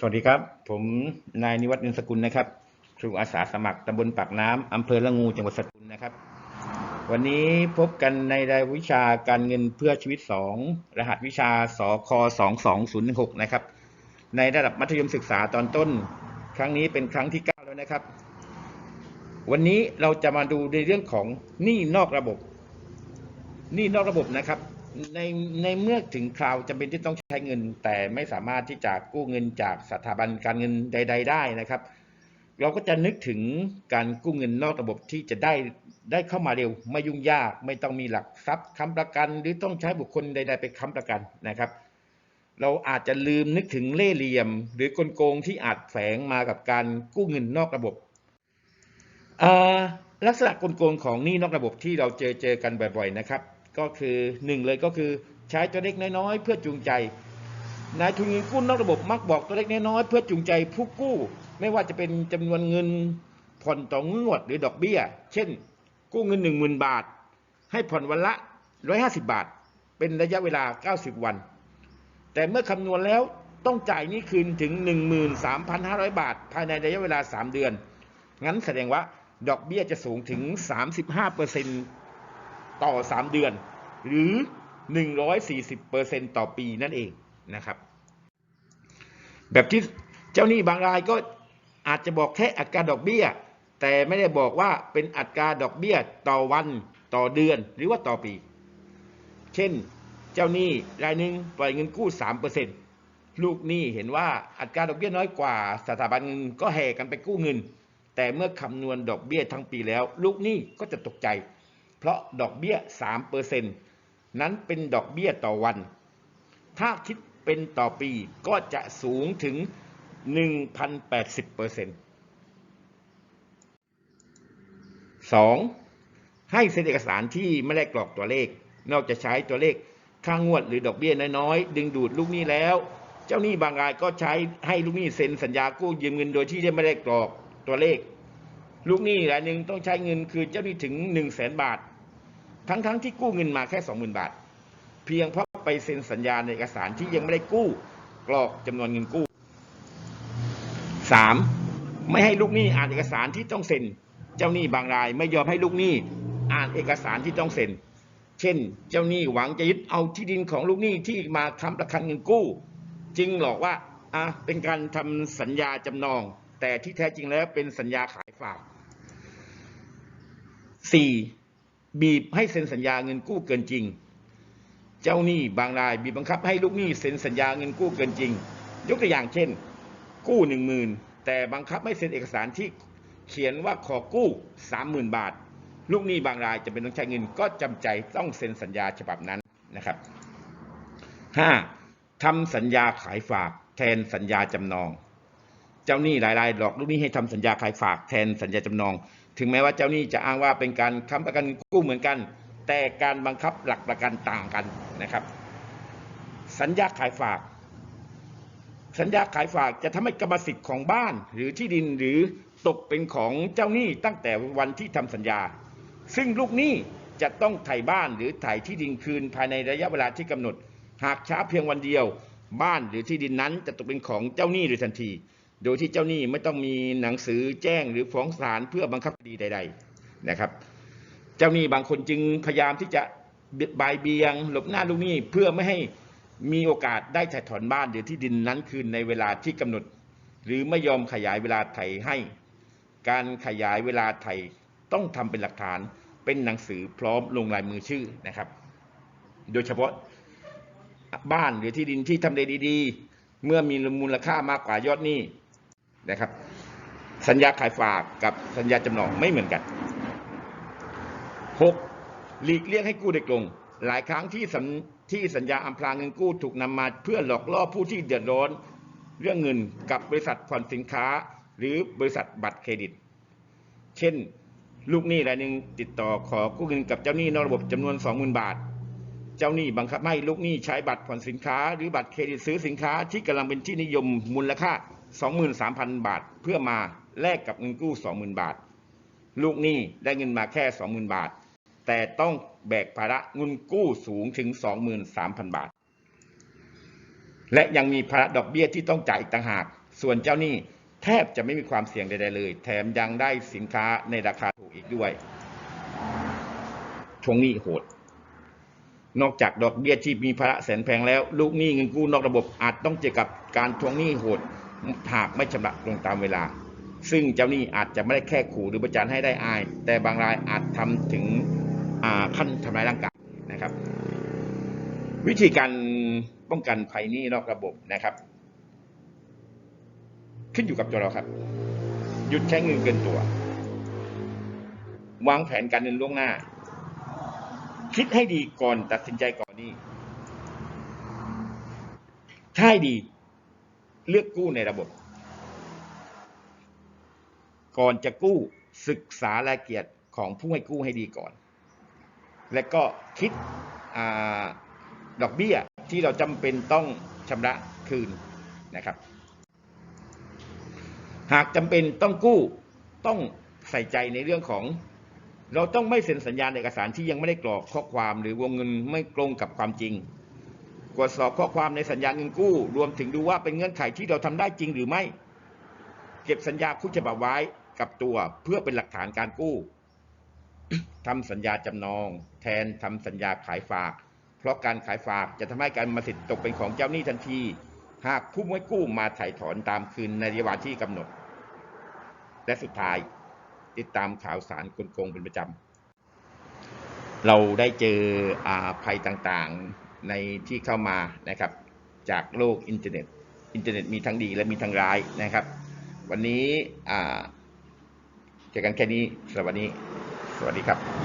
สวัสดีครับ ผมนายนิวัฒน์นินสกุลนะครับ ครูอาสาสมัครตำบลปากน้ำอำเภอละงูจังหวัดสตูลนะครับ วันนี้พบกันในรายวิชาการเงินเพื่อชีวิต 2 รหัสวิชาสค2206นะครับ ในระดับมัธยมศึกษาตอนต้น ครั้งนี้เป็นครั้งที่ 9 แล้วนะครับ วันนี้เราจะมาดูในเรื่องของหนี้นอกระบบหนี้นอกระบบนะครับ ในในเมื่อถึงคราวจำเป็นที่ต้องใช้เงิน แต่ไม่สามารถที่จะกู้เงินจากสถาบันการเงินใด ๆ ได้นะครับ เราก็จะนึกถึงการกู้เงินนอกระบบที่จะได้ได้เข้ามาเร็ว ไม่ยุ่งยาก ไม่ต้องมีหลักทรัพย์ค้ำประกัน หรือต้องใช้บุคคลใด ๆ ไปค้ำประกันนะครับ เราอาจจะลืมนึกถึงเล่เหลี่ยม หรือกลโกงที่อาจแฝงมากับการกู้เงินนอกระบบลักษณะกลโกงของหนี้นอกระบบที่เราเจอเจอกันบ่อย ๆ นะครับ ก็คือหนึ่งเลยก็คือใช้ตัวเล็กน้อยๆเพื่อจูงใจนายทุนเงินกู้นอกระบบมักบอกตัวเล็กน้อยๆเพื่อจูงใจผู้กู้ ไม่ว่าจะเป็นจำนวนเงินผ่อนต่องวดหรือดอกเบี้ย เช่น กู้เงิน 1 0,000 บาท ให้ผ่อนวันละ 150 บาท เป็นระยะเวลา 90 วัน แต่เมื่อคำนวณแล้วต้องจ่ายนี้คืนถึง 13,500 บาท ภายในระยะเวลา 3 เดือน งั้นแสดงว่าดอกเบี้ยจะสูงถึง 35% ต่อ 3 เดือน หรือ 140%ต่อปีนั่นเองนะครับ แบบที่เจ้าหนี้บางรายก็อาจจะบอกแค่อัตราดอกเบี้ย แต่ไม่ได้บอกว่าเป็นอัตราดอกเบี้ยต่อวันต่อเดือนหรือว่าต่อปี เช่นเจ้าหนี้รายหนึ่งปล่อยเงินกู้ 3%ลูกหนี้เห็นว่าอัตราดอกเบี้ยน้อยกว่าสถาบันเงินก็แห่กันไปกู้เงิน แต่เมื่อคำนวณดอกเบี้ยทั้งปีแล้ว ลูกหนี้ก็จะตกใจ เพราะดอกเบี้ย 3%นั้นเป็นดอกเบี้ยต่อวัน ถ้าคิดเป็นต่อปีก็จะสูงถึง 1,080% 2. ให้เซ็นเอกสารที่ไม่ได้กรอกตัวเลข นอกจากใช้ตัวเลขค่างวดหรือดอกเบี้ยน้อยๆ ดึงดูดลูกหนี้แล้ว เจ้าหนี้บางรายก็ใช้ให้ลูกหนี้เซ็นสัญญากู้ยืมเงินโดยที่ไม่ได้กรอกตัวเลข ลูกหนี้รายหนึ่งต้องใช้เงินคือเจ้าหนี้ถึง1 0 0 0 0แสนบาท ทั้งๆทที่กู้เงินมาแค่20,000บาท เพียงเพราะไปเซ็นสัญญาในเอกสารที่ยังไม่ได้กู้กรอกจำนวนเงินกู้ 3. ไม่ให้ลูกหนี้อ่านเอกสารที่ต้องเซ็น เจ้าหนี้บางราย ไม่ยอมให้ลูกหนี้อ่านเอกสารที่ต้องเซ็น เช่น เจ้าหนี้หวังจะยึดเอาที่ดินของลูกหนี้ที่มาค้ำประกันเงินกู้ จึงหลอกว่าอะเป็นการทำสัญญาจำนอง แต่ที่แท้จริงแล้วเป็นสัญญาขายฝาก 4. บีบให้เซ็นสัญญาเงินกู้เกินจริง เจ้าหนี้บางรายบีบบังคับให้ลูกหนี้เซ็นสัญญาเงินกู้เกินจริง ยกตัวอย่างเช่น กู้หนึ่งหมื่นแต่บังคับให้เซ็นเอกสารที่เขียนว่าขอกู้สามหมื่นบาท ลูกหนี้บางรายจะเป็นต้องใช้เงินก็จำใจต้องเซ็นสัญญาฉบับนั้นนะครับ 5. ทำสัญญาขายฝากแทนสัญญาจำนอง เจ้าหนี้หลายๆหลอกลูกหนี้ให้ทำสัญญาขายฝากแทนสัญญาจำนอง ถึงแม้ว่าเจ้าหนี้จะอ้างว่าเป็นการค้ำประกันกู้เหมือนกัน แต่การบังคับหลักประกันต่างกันนะครับ สัญญาขายฝาก สัญญาขายฝากจะทำให้กรรมสิทธิ์ของบ้านหรือที่ดินหรือตกเป็นของเจ้าหนี้ตั้งแต่วันที่ทำสัญญา ซึ่งลูกหนี้จะต้องไถ่บ้านหรือไถ่ที่ดินคืนภายในระยะเวลาที่กำหนด หากช้าเพียงวันเดียว บ้านหรือที่ดินนั้นจะตกเป็นของเจ้าหนี้โดยทันที โดยที่เจ้าหนี้ไม่ต้องมีหนังสือแจ้งหรือฟ้องศาลเพื่อบังคับคดีใด ๆนะครับ เจ้าหนี้บางคนจึงพยายามที่จะบายเบียง หลบหน้าลูกหนี้เพื่อไม่ให้มีโอกาสได้ถ่ายถอนบ้านหรือที่ดินนั้นคืนในเวลาที่กำหนด หรือไม่ยอมขยายเวลาไถ่ให้ การขยายเวลาไถ่ต้องทำเป็นหลักฐานเป็นหนังสือพร้อมลงลายมือชื่อนะครับ โดยเฉพาะบ้านหรือที่ดินที่ทำเลดี ๆ เมื่อมีมูลค่ามากกว่ายอดหนี้ นะครับ สัญญาขายฝากกับสัญญาจำนองไม่เหมือนกัน 6. หลีกเลี่ยงให้กู้เด็กลง หลายครั้งที่สัญที่สัญญาอำพรางเงินกู้ถูกนำมาเพื่อหลอกล่อผู้ที่เดือดร้อนเรื่องเงินกับบริษัทผ่อนสินค้า หรือบริษัทบัตรเครดิต เช่น ลูกหนี้รายหนึ่งติดต่อขอกู้เงินกับเจ้าหนี้นอกระบบจำนวน 20,000 บาท เจ้าหนี้บังคับให้ลูกหนี้ใช้บัตรผ่อนสินค้า หรือบัตรเครดิตซื้อสินค้าที่กำลังเป็นที่นิยมมูลค่า 23,000 บาท เพื่อมาแลกกับเงินกู้ 20,000 บาท ลูกหนี้ได้เงินมาแค่ 20,000 บาท แต่ต้องแบกภาระเงินกู้สูงถึง 23,000 บาท และยังมีภาระดอกเบี้ยที่ต้องจ่ายอีกต่างหาก ส่วนเจ้าหนี้แทบจะไม่มีความเสี่ยงใดๆเลย แถมยังได้สินค้าในราคาถูกอีกด้วยทวงหนี้โหด นอกจากดอกเบี้ยที่มีภาระแสนแพงแล้ว ลูกหนี้เงินกู้นอกระบบอาจต้องเจอกับการทวงหนี้โหด หากไม่ชำระตรงตามเวลา ซึ่งเจ้าหนี้อาจจะไม่ได้แค่ขู่หรือประจานให้ได้อาย แต่บางรายอาจทำถึงขั้นทำร้ายร่างกายนะครับ วิธีการป้องกันภัยหนี้นอกระบบนะครับ ขึ้นอยู่กับตัวเราครับ หยุดใช้เงินเกินตัว วางแผนการเงินล่วงหน้า คิดให้ดีก่อนตัดสินใจก่อนนี้ให้ดี เลือกกู้ในระบบ ก่อนจะกู้ศึกษารายละเอียดของผู้ให้กู้ให้ดีก่อน และก็คิดอดอกเบี้ยที่เราจำเป็นต้องชำระคืนนะครับ หากจำเป็นต้องกู้ต้องใส่ใจในเรื่องของ เราต้องไม่เซ็นสัญญาเอกสารที่ยังไม่ได้กรอกข้อความหรือวงเงินไม่ตรงกับความจริง ตรวจสอบข้อความในสัญญาเงินกู้ รวมถึงดูว่าเป็นเงื่อนไขที่เราทำได้จริงหรือไม่ เก็บสัญญาคู่ฉบับไว้กับตัวเพื่อเป็นหลักฐานการกู้ทำสัญญาจำนอง แทนทำสัญญาขายฝาก เพราะการขายฝากจะทำให้การมาสิทธิ์ตกเป็นของเจ้าหนี้ทันที หากผู้ให้กู้มาถ่ายถอนตามคืนในระยะเวลาที่กำหนด และสุดท้าย ติดตามข่าวสารกลโกงเป็นประจำเราได้เจออภัยต่างๆ ในที่เข้ามานะครับ จากโลกอินเทอร์เน็ต อินเทอร์เน็ตมีทั้งดีและมีทั้งร้ายนะครับ วันนี้เจอกันแค่นี้สำหรับวันนี้ สวัสดีครับ